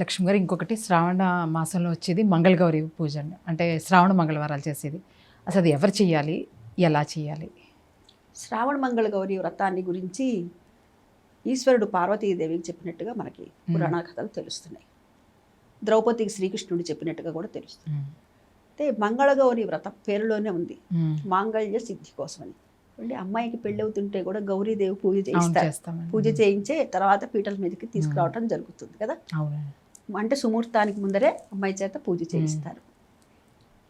లక్ష్మి గారు ఇంకొకటి శ్రావణ మాసంలో వచ్చేది మంగళగౌరి పూజ అండి. అంటే శ్రావణ మంగళవారాలు చేసేది. అసలు అది ఎవరు చేయాలి? ఎలా చేయాలి? శ్రావణ మంగళ గౌరి వ్రతాన్ని గురించి ఈశ్వరుడు పార్వతీదేవికి చెప్పినట్టుగా మనకి పురాణ కథలు తెలుస్తున్నాయి. ద్రౌపదికి శ్రీకృష్ణుడు చెప్పినట్టుగా కూడా తెలుస్తుంది. అయితే మంగళగౌరి వ్రతం పేరులోనే ఉంది. మాంగళ్య సిద్ధి కోసమని. అంటే అమ్మాయికి పెళ్ళి అవుతుంటే కూడా గౌరీదేవి పూజ చేయిస్తారు. పూజ చేయించే తర్వాత పీటల మీదకి తీసుకురావటం జరుగుతుంది కదా. అంటే సుముహూర్తానికి ముందరే అమ్మాయి చేత పూజ చేయిస్తారు.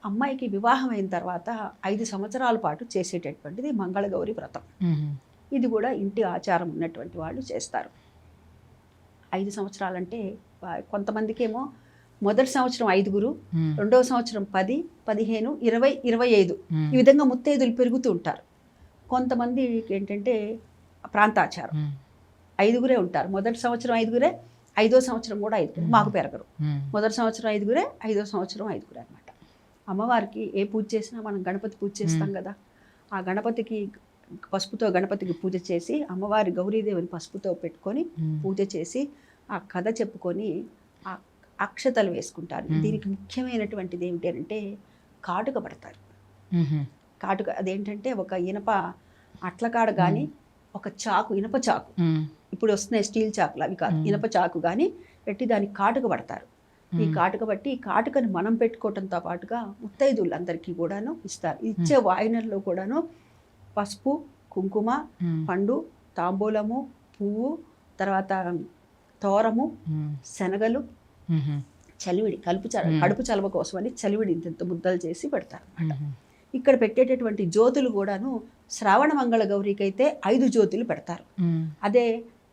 అమ్మాయికి వివాహం అయిన తర్వాత ఐదు సంవత్సరాల పాటు చేసేటటువంటిది మంగళగౌరి వ్రతం. ఇది కూడా ఇంటి ఆచారం ఉన్నటువంటి వాళ్ళు చేస్తారు. ఐదు సంవత్సరాలంటే కొంతమందికేమో మొదటి సంవత్సరం ఐదుగురు రెండవ సంవత్సరం పది పదిహేను ఇరవై ఇరవై ఐదు. ఈ విధంగా ముత్తైదులు పెరుగుతూ ఉంటారు. కొంతమందికి ఏంటంటే ప్రాంతాచారం. ఐదుగురే ఉంటారు. మొదటి సంవత్సరం ఐదుగురే ఐదో సంవత్సరం కూడా ఐదుగురే మాకు పెరగరు. మొదటి సంవత్సరం ఐదుగురే ఐదో సంవత్సరం ఐదుగురే అనమాట అమ్మవారికి ఏ పూజ చేసినా మనం గణపతి పూజ చేస్తాం కదా. ఆ గణపతికి పసుపుతో గణపతికి పూజ చేసి అమ్మవారి గౌరీదేవిని పసుపుతో పెట్టుకొని పూజ చేసి ఆ కథ చెప్పుకొని ఆ అక్షతలు వేసుకుంటారు. దీనికి ముఖ్యమైనటువంటిది ఏమిటి అంటే కాటుక పడతారు. కాటుక అదేంటంటే ఒక ఇనప అట్లకాడ కానీ ఒక చాకు ఇనప చాకు. ఇప్పుడు వస్తున్నాయి స్టీల్ చాకులు అవి కాదు. ఇనప చాకు కానీ పెట్టి దానికి కాటుక పడతారు. ఈ కాటుక బట్టి ఈ కాటుకని మనం పెట్టుకోవటంతో పాటుగా ముత్తైదులందరికీ కూడాను ఇస్తారు. ఇచ్చే వాయినల్లో కూడాను పసుపు కుంకుమ పండు తాంబూలము పువ్వు తర్వాత తోరము శనగలు చలివిడి కలుపు. కడుపు చలవ కోసమని చలివిడి ఇంత ముద్దలు చేసి పెడతారు ఇక్కడ పెట్టేటటువంటి జ్యోతులు కూడాను శ్రావణ మంగళ గౌరికి అయితే ఐదు జ్యోతులు పెడతారు. అదే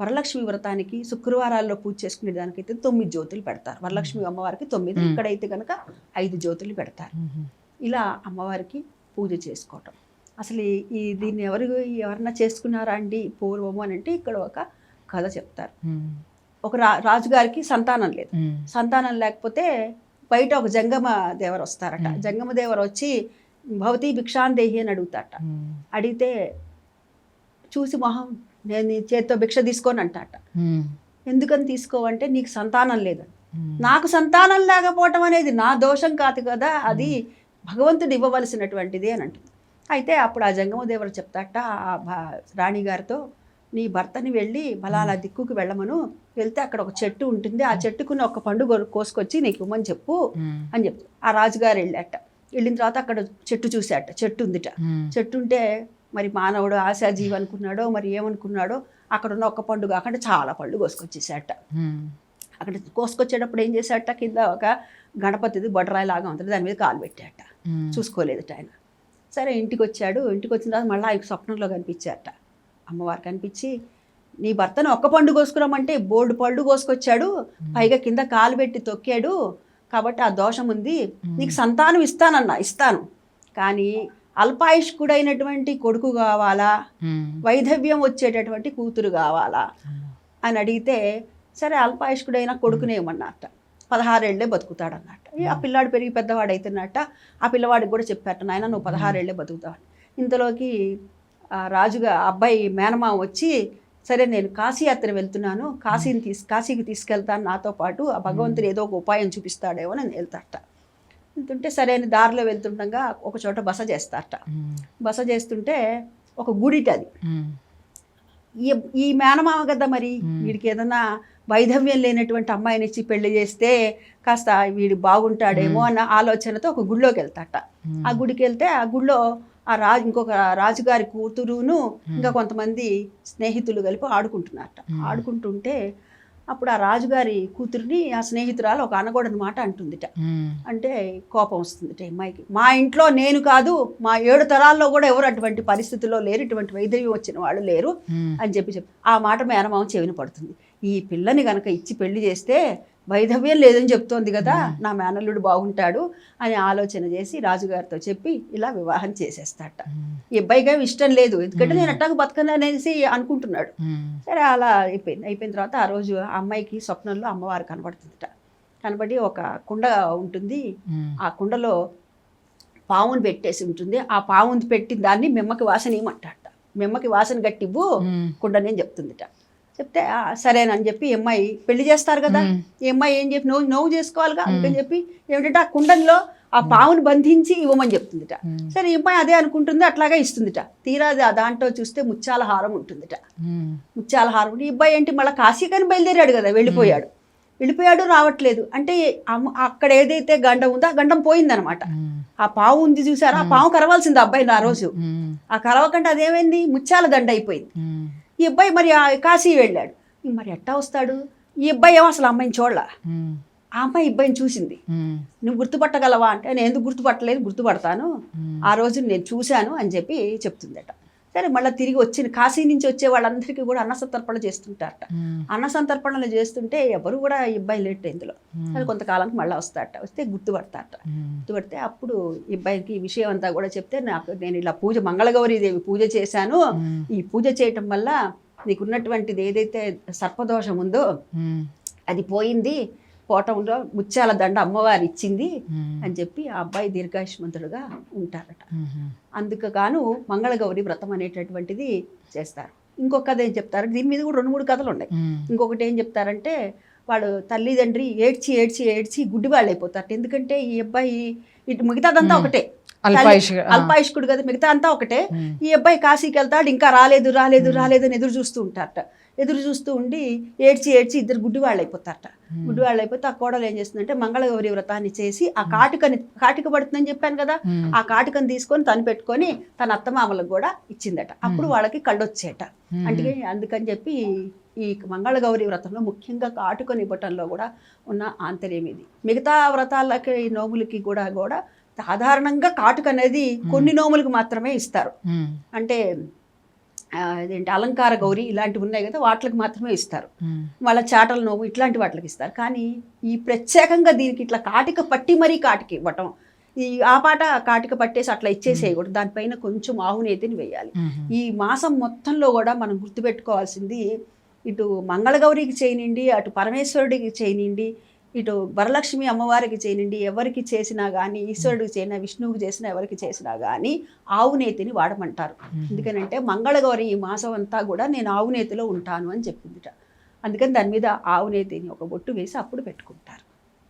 వరలక్ష్మి వ్రతానికి శుక్రవారాల్లో పూజ చేసుకునే దానికైతే తొమ్మిది జ్యోతులు పెడతారు. వరలక్ష్మి అమ్మవారికి తొమ్మిది మ్మ్. ఇక్కడైతే కనుక ఐదు జ్యోతులు పెడతారు. ఇలా అమ్మవారికి పూజ చేసుకోవటం. అసలు ఈ- దీన్ని ఎవరు ఎవరన్నా చేసుకున్నారా అండి? పూర్వము అని అంటే ఇక్కడ ఒక కథ చెప్తారు. ఒక రా రాజుగారికి సంతానం లేదు. సంతానం లేకపోతే బయట ఒక జంగమ దేవర వస్తారట. జంగమ దేవర వచ్చి భవతి భిక్షాందేహి అని అడుగుతారట. అడిగితే చూసి మొహం నేను నీ చేత్తో భిక్ష తీసుకొని అంటాట. ఎందుకని తీసుకోవంటే నీకు సంతానం లేదని నాకు సంతానం లేకపోవటం అనేది నా దోషం కాదు కదా అది భగవంతుడు ఇవ్వవలసినటువంటిది అని అంటుంది. అయితే అప్పుడు ఆ జంగమదేవరు చెప్తాట ఆ రాణిగారితో నీ భర్తని వెళ్ళి బలాలా దిక్కుకు వెళ్ళమను వెళ్తే అక్కడ ఒక చెట్టు ఉంటుంది ఆ చెట్టుకుని ఒక పండు గొరు- కోసుకొచ్చి నీకు ఇవ్వమని చెప్పు అని చెప్తా ఆ రాజుగారు వెళ్ళాట. వెళ్ళిన తర్వాత అక్కడ చెట్టు చూశాట చెట్టు ఉందిట. చెట్టు ఉంటే మరి మానవుడు ఆశాజీవి అనుకున్నాడో మరి ఏమనుకున్నాడో అక్కడ ఉన్న ఒక్క పండు కాకుండా చాలా పళ్ళు కోసుకొచ్చేసాట అక్కడ కోసుకొచ్చేటప్పుడు ఏం చేశాట కింద ఒక గణపతిది బొడ్రాయి లాగా ఉంటుంది దాని మీద కాలు పెట్టాట చూసుకోలేదట ఆయన. సరే ఇంటికి వచ్చాడు ఇంటికి వచ్చిన తర్వాత మళ్ళీ ఆయనకు స్వప్నంలో కనిపించారట. అమ్మవారు కనిపించి నీ భర్తను ఒక్క పండు కోసుకురామంటే బోర్డు పళ్ళు కోసుకొచ్చాడు పైగా కింద కాలు పెట్టి తొక్కాడు కాబట్టి ఆ దోషం ఉంది నీకు సంతానం ఇస్తానన్నా ఇస్తాను. కానీ అల్పాయుష్కుడైనటువంటి కొడుకు కావాలా? వైధవ్యం వచ్చేటటువంటి కూతురు కావాలా? అని అడిగితే సరే అల్పాయుష్కుడైన కొడుకునేమన్నట్ట పదహారేళ్ళే బతుకుతాడన్నట్ట ఆ పిల్లాడు పెరిగి పెద్దవాడు అవుతున్నట్ట ఆ పిల్లవాడికి కూడా చెప్పాట నాయన నువ్వు పదహారేళ్ళే బతుకుతావు ఇంతలోకి రాజుగా అబ్బాయి మేనమామ వచ్చి సరే నేను కాశీయాత్ర వెళ్తున్నాను. కాశీని తీసు కాశీకి తీసుకెళ్తాను. నాతో పాటు ఆ భగవంతుడు ఏదో ఒక ఉపాయం చూపిస్తాడేమో అని వెళ్తాట వెళ్తుంటే సరే అని దారిలో వెళ్తుండగా ఒక చోట బస చేస్తారట. బస చేస్తుంటే ఒక గుడిట అది ఈ ఈ మేనమామ కదా మరి. వీడికి ఏదైనా వైధవ్యం లేనటువంటి అమ్మాయిని ఇచ్చి పెళ్ళి చేస్తే కాస్త వీడు బాగుంటాడేమో అన్న ఆలోచనతో ఒక గుడిలోకి వెళ్తాట ఆ గుడికి వెళ్తే ఆ గుడిలో ఆ రాజు ఇంకొక రాజుగారి కూతురును ఇంకా కొంతమంది స్నేహితులు కలిపి ఆడుకుంటున్నారట. ఆడుకుంటుంటే అప్పుడు ఆ రాజుగారి కూతురిని ఆ స్నేహితురాలు ఒక అనకూడని మాట అంటుందిట. అంటే కోపం వస్తుంది అమ్మాయికి. మా ఇంట్లో నేను కాదు మా ఏడు తరాల్లో కూడా ఎవరు అటువంటి పరిస్థితుల్లో లేరు ఇటువంటి వైద్యం వచ్చిన వాళ్ళు లేరు అని చెప్పి చెప్పి ఆ మాట మేనమామ చెవిన పడుతుంది. ఈ పిల్లని గనక ఇచ్చి పెళ్ళి చేస్తే వైధవ్యం లేదని చెప్తోంది కదా నా మేనల్లుడు బాగుంటాడు అని ఆలోచన చేసి రాజుగారితో చెప్పి ఇలా వివాహం చేసేస్తాట. ఈ అబ్బాయిగా ఇష్టం లేదు ఎందుకంటే నేను అట్టాగ బతకను అనేసి అనుకుంటున్నాడు. సరే అలా అయిపోయింది. అయిపోయిన తర్వాత ఆ రోజు ఆ అమ్మాయికి స్వప్నంలో అమ్మవారు కనబడుతుందట. కనబడి ఒక కుండ ఉంటుంది. ఆ కుండలో పావును పెట్టేసి ఉంటుంది. ఆ పావును పెట్టి దాన్ని మిమ్మకి వాసన ఇవ్వమంటాట మిమ్మకి వాసన గట్టివ్వు కుండని చెప్తుందిట. చెప్తే "ఆ, సరేనని చెప్పి ఈ అమ్మాయి పెళ్ళి చేస్తారు కదా. ఈ అమ్మాయి ఏం చెప్పి నవ్వు నవ్వు చేసుకోవాలిగా అందుకని చెప్పి ఏమిటంటే ఆ కుండంలో ఆ పావుని బంధించి ఇవ్వమని చెప్తుందిట. సరే ఈ అమ్మాయి అదే అనుకుంటుంది అట్లాగే ఇస్తుందిట. తీరా దాంట్లో చూస్తే ముత్యాల హారం ఉంటుందిట. ముత్యాల హారం ఈ అబ్బాయి ఏంటి మళ్ళీ కాశీకని బయలుదేరాడు కదా వెళ్ళిపోయాడు. వెళ్ళిపోయాడు రావట్లేదు. అంటే అక్కడ ఏదైతే గండం ఉందో ఆ గండం పోయిందనమాట. ఆ పావు ఉంది చూసారా? ఆ పావు కరవాల్సింది అబ్బాయిని ఆ రోజు. ఆ కరవకంటే అదేమైంది? ముత్యాల దండ అయిపోయింది. ఈ అబ్బాయి మరి ఆ కాశీ వెళ్ళాడు. మరి ఎట్టా వస్తాడు? ఈ అబ్బాయి ఏమో అసలు అమ్మాయిని చూడలా. ఆ అమ్మాయి ఈ అబ్బాయిని చూసింది. నువ్వు గుర్తుపట్టగలవా? అంటే నేను ఎందుకు గుర్తుపట్టలేదు? గుర్తుపడతాను. ఆ రోజు నేను చూశాను అని చెప్పి చెప్తుందట. సరే మళ్ళీ తిరిగి వచ్చిన కాశీ నుంచి వచ్చే వాళ్ళందరికీ కూడా అన్న సంతర్పణ చేస్తుంటారట. అన్న సంతర్పణలు చేస్తుంటే ఎవరు కూడా అబ్బాయి లేట్ ఇందులో అది కొంతకాలానికి మళ్ళీ వస్తారట వస్తే గుర్తుపడతారట. గుర్తుపడితే అప్పుడు ఈ అబ్బాయికి ఈ విషయం అంతా కూడా చెప్తే నాకు నేను ఇలా పూజ మంగళగౌరీదేవి పూజ చేశాను. ఈ పూజ చేయటం వల్ల నీకున్నటువంటిది ఏదైతే సర్పదోషం ఉందో. అది పోయింది పోవటంలో ముత్యాల దండ అమ్మవారు ఇచ్చింది. అని చెప్పి ఆ అబ్బాయి దీర్ఘాయుష్మంతుడుగా ఉంటారట. అందుకు గాను మంగళగౌరి వ్రతం అనేటటువంటిది చేస్తారు. ఇంకొక కథ ఏం చెప్తారు? దీని మీద కూడా రెండు మూడు కథలు ఉన్నాయి. ఇంకొకటి ఏం చెప్తారంటే వాడు తల్లిదండ్రి ఏడ్చి ఏడ్చి ఏడ్చి గుడ్డి వాళ్ళు అయిపోతారు ఎందుకంటే ఈ అబ్బాయి ఇటు మిగతాదంతా ఒకటే. అల్పాయుష్కుడు కదా మిగతా అంతా ఒకటే. ఈ అబ్బాయి కాశీకి వెళ్తాడు ఇంకా రాలేదు రాలేదు రాలేదు అని ఎదురు చూస్తూ ఉంటారట. ఎదురు చూస్తూ ఉండి ఏడ్చి ఏడ్చి ఇద్దరు గుడ్డి వాళ్ళు అయిపోతారట గుడ్డి వాళ్ళు అయిపోతే ఆ కోడలు ఏం చేస్తుందంటే మంగళగౌరి వ్రతాన్ని చేసి ఆ కాటికని కాటిక పడుతుందని చెప్పాను కదా మ్మ్. ఆ కాటికని తీసుకొని తను పెట్టుకొని తన అత్తమామలకు కూడా ఇచ్చిందట. అప్పుడు వాళ్ళకి కళ్ళొచ్చేట. అంటే అందుకని చెప్పి ఈ మంగళగౌరి వ్రతంలో ముఖ్యంగా కాటుకొని ఇవ్వటంలో కూడా ఉన్న ఆంతర్యం ఇది. మిగతా వ్రతాలకి నోములకి కూడా కూడా సాధారణంగా కాటుక అనేది కొన్ని నోములకు మాత్రమే ఇస్తారు. అంటే అదేంటి అలంకార గౌరి ఇలాంటివి ఉన్నాయి కదా వాటికి మాత్రమే ఇస్తారు. వాళ్ళ చాటల నోము ఇట్లాంటి వాటికి ఇస్తారు. కానీ ఈ ప్రత్యేకంగా దీనికి ఇట్లా కాటిక పట్టి మరీ కాటికి ఇవ్వటం ఈ ఆ పాట కాటిక పట్టేసి అట్లా ఇచ్చేసేయకూడదు. దానిపైన కొంచెం ఆవునేతిని వేయాలి. ఈ మాసం మొత్తంలో కూడా మనం గుర్తుపెట్టుకోవాల్సింది ఇటు మంగళగౌరికి చేయనిండి అటు పరమేశ్వరుడికి చేయనిండి ఇటు వరలక్ష్మి అమ్మవారికి చేయనిండి ఎవరికి చేసినా కానీ ఈశ్వరుడికి చేసినా విష్ణువుకి చేసినా ఎవరికి చేసినా కానీ ఆవునేతిని వాడమంటారు. ఎందుకనంటే మంగళగౌరి ఈ మాసం అంతా కూడా నేను ఆవునేతిలో ఉంటాను అని చెప్పిందిట. అందుకని దాని మీద ఆవునేతిని ఒక బొట్టు వేసి అప్పుడు పెట్టుకుంటారు.